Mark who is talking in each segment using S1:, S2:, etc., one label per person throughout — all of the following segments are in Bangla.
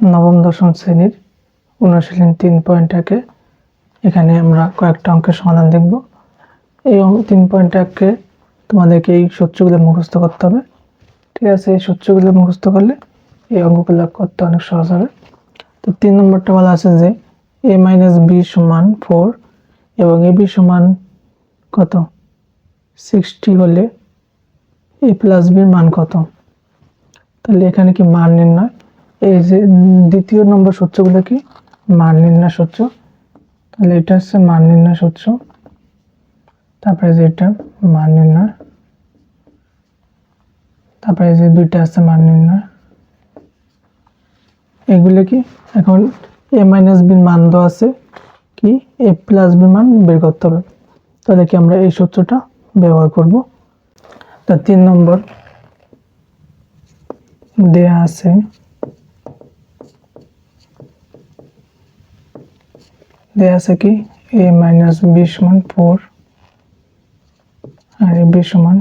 S1: নবম, দশম শ্রেণির অনুশীলন তিন পয়েন্ট একে এখানে আমরা কয়েকটা অঙ্কের সমাধান দেখব। এই তিন পয়েন্ট একে তোমাদেরকে এই সূত্রগুলো মুখস্থ করতে হবে। ঠিক আছে, এই সূত্রগুলো মুখস্থ করলে এই অঙ্কগুলো করতে অনেক সহজ হবে। তো তিন নম্বরটা বলা আছে যে এ মাইনাস বি সমান ফোর এবং এ বি সমান কত? সিক্সটি হলে এ প্লাস বির মান কত? তাহলে এখানে কি মান নির্ণয়? এই যে দ্বিতীয় নম্বর সূত্রগুলো কি? মান নির্ণয় সূত্র। তাহলে এটা হচ্ছে মান নির্ণয় সূত্র। তারপরে যে এটা মান নির্ণয়। তারপরে যে দুইটা আছে মান নির্ণয়। এগুলো কি? এখন এ মাইনাস বির মান দেওয়া আছে কি? এ প্লাস বির মান বের করতে হবে। তাহলে কি আমরা এই সূত্রটা ব্যবহার করব? তা তিন নম্বর দেয়া আছে দেয়া আছে কি? এ মাইনাস বি সমান ফোর আর এ বি সমান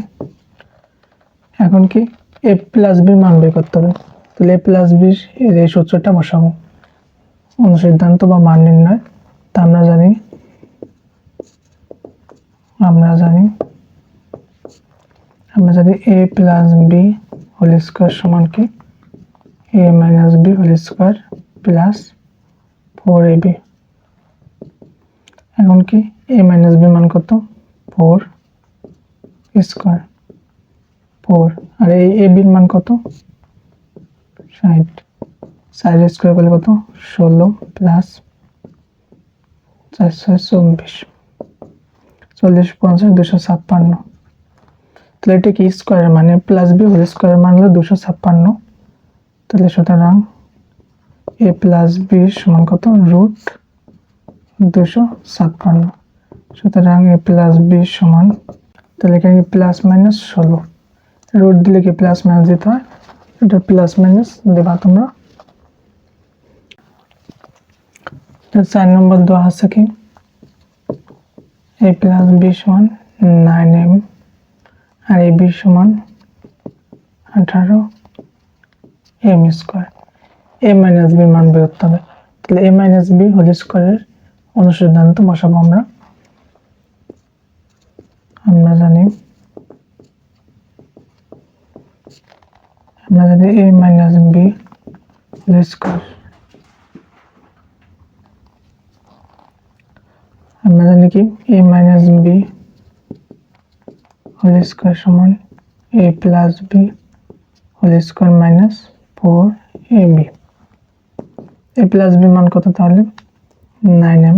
S1: এখন কি? এ প্লাস বির মান বের করতে হবে। তাহলে এ প্লাস বি এর এই সূত্রটা বসাবো। অনুসিদ্ধান্ত বা মান নির্ণয়। তা আমরা জানি। আমরা জানি। আমরা জানি A plus B whole square সমান কি? A minus B whole square plus four A B এখন কি এ মাইনাস বি মান কত? ফোর স্কোয়ার ফোর আর এই এ বির মান কত? ষাট। ষাট স্কোয়ার করলে কত? ষোলো প্লাস চারশো চব্বিশ। চল্লিশ, পঞ্চাশ, দুশো ছাপ্পান্ন। তাহলে এটা কি স্কোয়ারের মানে? প্লাস বি হোল স্কোয়ারের মান হলো দুশো ছাপ্পান্ন। তাহলে সুতরাং এ প্লাস বি সমান কত? রুট দুশো ছাপ্পান্ন। সুতরাং এ প্লাস বি সমান, তাহলে এখানে প্লাস মাইনাস ষোলো? রুট দিলে কি প্লাস মাইনাস দিতে হয়? এটা প্লাস মাইনাস দেবা তোমরা। চার নম্বর দেওয়া আছে কি? এ প্লাস বি সমান নাইন এম, আর এ বি সমান আঠারো M square. A minus B মান বের করতে হবে। তাহলে এ মাইনাস বি হোল স্কোয়ারের অনুসিদ্ধান্ত বসাবো আমরা। আমরা জানি। আমরা জানি এ মাইনাস বি স্কোয়ার আমরা জানি কি? A minus B whole square সমান A plus B whole square minus four A B A plus B মান কত তাহলে? নাইন এম,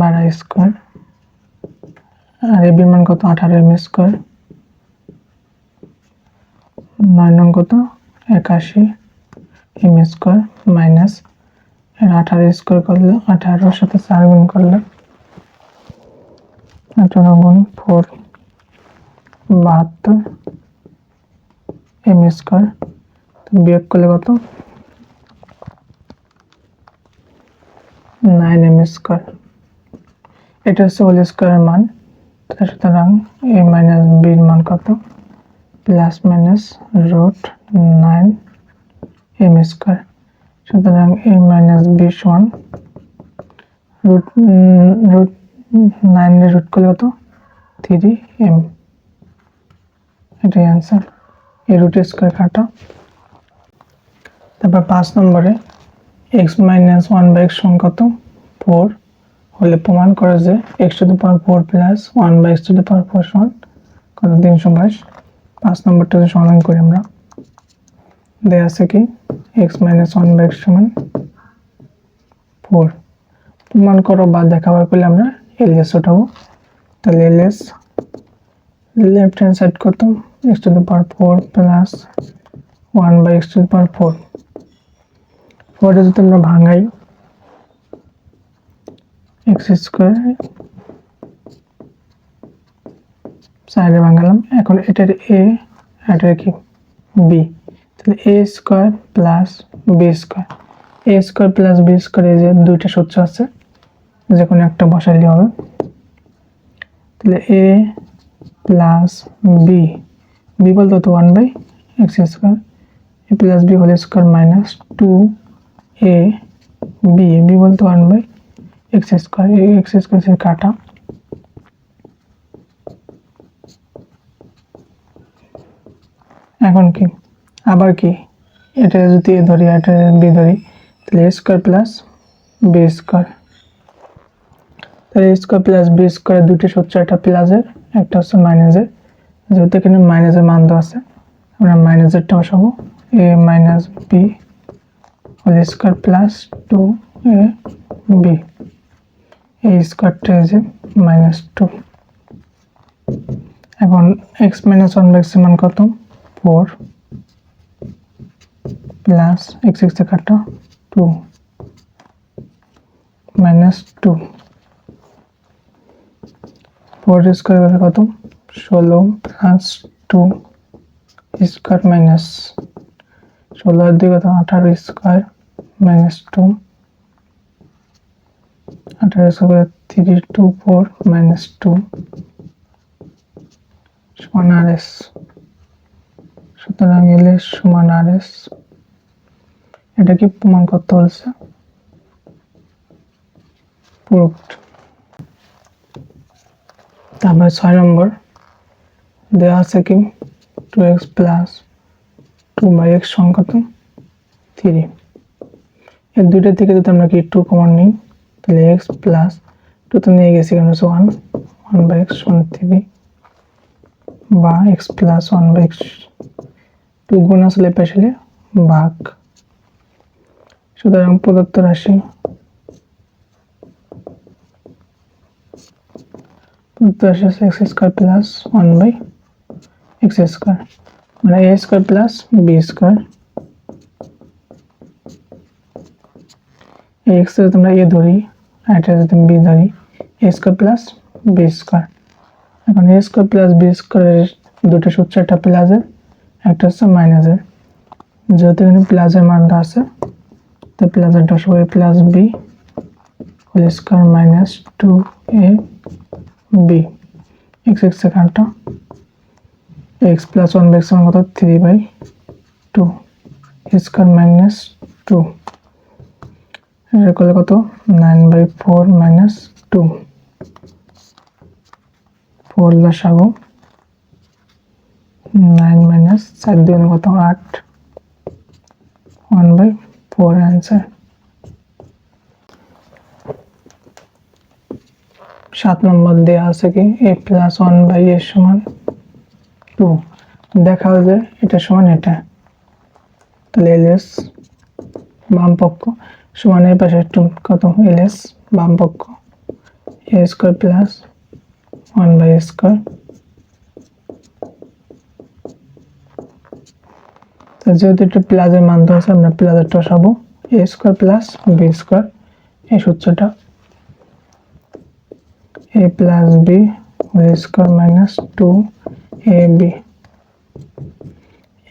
S1: বারো স্কোয়ার। আর এ বির মান কত? আঠারো এম স্কোয়ার। নয় নং কত? একাশি এম স্কোয়ার মাইনাস। এর আঠারো স্কোয়ার করলে আঠারোর সাথে চার গুণ করলে আঠারো গুণ ফোর, বাহাত্তর এম স্কোয়ার। বিয়োগ করলে কত? নাইন এম স্কোয়ার এটা হচ্ছে হোল স্কোয়ারের মান। সুতরাং এ মাইনাস বির মান কত? Plus minus root nine M square সুতরাং এ মাইনাস বি সমান রুট রুট নাইনের রুট করলে কত? থ্রি এম এটাই অ্যান্সার এই রুট স্কোয়ার কাটা। তারপর পাঁচ নম্বরে X minus one by X সমান কত? ফোর। হলে প্রমাণ করে যে X to the power four plus one by X to the power four সমান কত? তিনশো বাইশ। পাঁচ নম্বরটা সমাধান করি আমরা। দেয়া আছে কি? X minus one by X সমান ফোর। প্রমাণ করো বা দেখাবার করলে আমরা এলএস উঠাবো। তাহলে এলএস লেফট হ্যান্ড সাইড কত? X to the power four plus one by X to the power four. ফোরটা যদি আমরা ভাঙাই এক্স স্কোয়ার সাইডে ভাঙালাম, এখন এটার এ এটার কি? বি তাহলে A square plus B square A square plus B square এই যে দুইটা সূত্র আছে, যে কোনো একটা বসাইলে হবে। তাহলে এ প্লাস বি বি বলতে তো one by X square A plus B whole square minus two A B B বলতে one by X square X square সে কাটা। এখন কি? আবার কি? এটা যদি এ ধরি এটা বি ধরি, তাহলে A square plus B square তাহলে A square plus B square দুটি সূত্র একটা প্লাসের একটা হচ্ছে মাইনাসের যেহেতু এখানে মাইনাসের মান দেওয়া আছে, আমরা মাইনাসেরটা বসাবো A minus B whole square plus two A B এই স্কোয়ারটা যে মাইনাস টু এখন এক্স মাইনাস ওয়ান বাই মান কত ফোর প্লাস এক্স এক্স কাটা two minus two four square করে কত ষোলো প্লাস টু স্কোয়ার মাইনাস ষোলো আর দুই কত আঠারো স্কোয়ার মাইনাস টু আঠারো square three two four minus two সমান আর এস সুতরাং এল এস সমান আর এস এটা কি প্রমাণ করতে বলছে? প্রুফড তারপরে ছয় নম্বর দেওয়া আছে কি? Two X plus two by X সংখ্যা তো থ্রি এর দুইটার থেকে যদি আমরা কি টু কমন নিই, তাহলে এক্স প্লাস টু তো নিয়ে গেছি হচ্ছে one one by X one three বা X plus one by X two গুণ আসলে পেছলে ভাগ। সুতরাং প্রদত্ত রাশি প্রদত্ত রাশি আছে X square plus one by X square মানে A square plus B square X যদি আমরা এ ধরি এটা যদি বি ধরি A square plus B square এখন এ স্কোয়ার প্লাস বি স্কোয়ারের দুটো সূত্র, একটা প্লাসের একটা হচ্ছে মাইনাসের যেহেতু এখানে প্লাসের মানটা আছে, তো প্লাসেরটা সবাই plus B whole square minus two A B X X এখানটা X plus one by X কত three by two square minus two এটা করলে কত nine by four minus two four লসাগু নাইন মাইনাস চার দুই কত আট ওয়ান বাই ফোর অ্যান্সার সাত নম্বর দেওয়া আছে কি A plus one by A সমান টু দেখা যে এটা সমান এটা। তাহলে এল এস বাম পক্ষ সমান এই পাশে টু কত? এল এস বাম পক্ষ A square plus one by square. যেহেতু এটা প্লাসের মান আছে আমরা প্লাসেরটা বসাবো A square plus B square, এই সূত্রটা। A plus B square minus two A B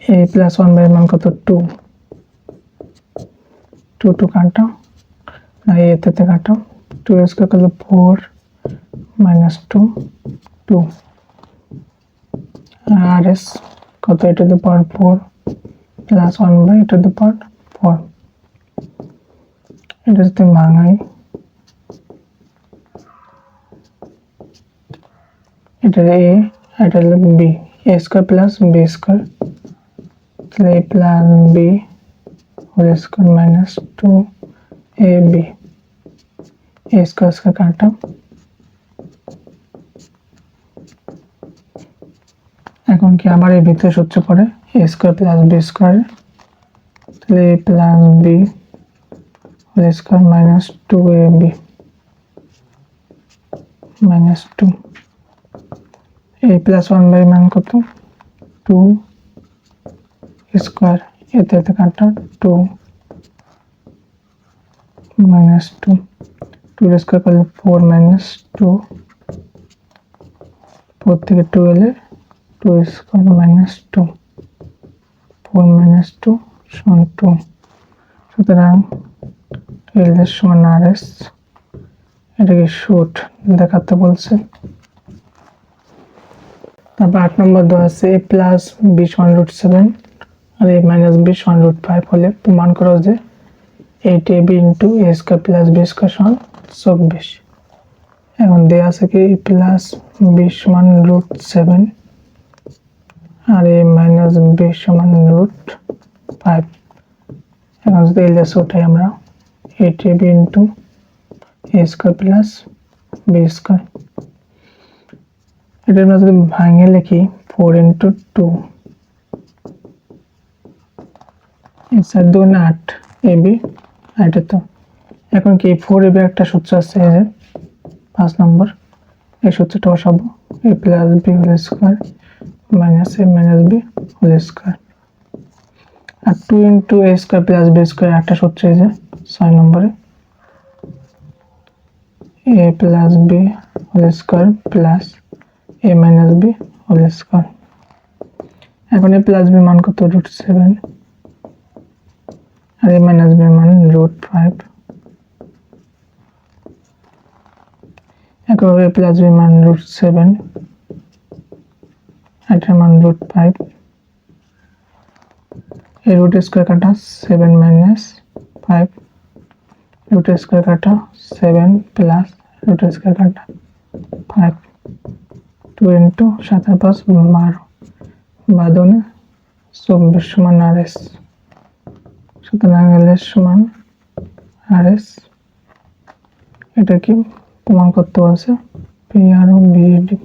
S1: A plus one by মান কত টু টু টু কাটো না এতে কাটো টু স্কোয়ার করলে four minus two two R S কত এটা two power four plus one by এটা টু পাওয়ার ফোর এটা যদি ভাঙাই এটা এ এটা হলো B A square plus B square তাহলে A plus B whole square minus two A B A square square কাটা এখন কি আবার এই ভিতরে সূত্র পড়ে? A square plus B square তাহলে A plus B whole square minus two A B minus two A plus one by মান কত? টু স্কোয়ার এতে এতে কাটা two minus two two square করলে ফোর মাইনাস টু ফোর থেকে টু এলে two square minus two four minus two সমান টু সুতরাং এস সমান আর এস এটাকে শুট দেখাতে বলছে। তারপর আট নম্বর দেওয়া আছে এ প্লাস বি সমান রুট সেভেন আর এ মাইনাস বি সমান রুট ফাইভ হলে প্রমাণ করো যে eight A B into A square plus B square সমান চব্বিশ। এখন দেওয়া আছে কি এ প্লাস বি সমান রুট সেভেন আর এ মাইনাস বি সমান রুট ফাইভ এখন যদি এলএস ওঠাই আমরা eight A B into A square plus B square এটা আমরা যদি ভাঙে লিখি ফোর ইন্টু টু চার দুগুণ আট এ বি এটা তো। এখন কি ফোর এ বি একটা সূত্র আছে যে পাঁচ নম্বর। এই সূত্রটা বসাবো। A plus B whole square minus A minus B whole square R two into A square plus B square একটা সূত্র যে ছয় নম্বরে। A plus B whole square plus A minus B whole square এখন এ প্লাস বি মান কত? রুট সেভেন আর এ মাইনাস বি মান রুট ফাইভ একইভাবে এ প্লাস বি মান রুট সেভেন এটার মান রুট ফাইভ এই রুট স্কোয়ার কাটা seven minus five root square কাটা সেভেন প্লাস রুট স্কোয়ার কাটা ফাইভ টু ইন্টু সাতের পাঁচ বারো বাদনে চব্বিশ সমান আর এস সুতরাং এল এস সমান আর এস এটা কি প্রমাণ করতে আছে পি আর ও বিএডি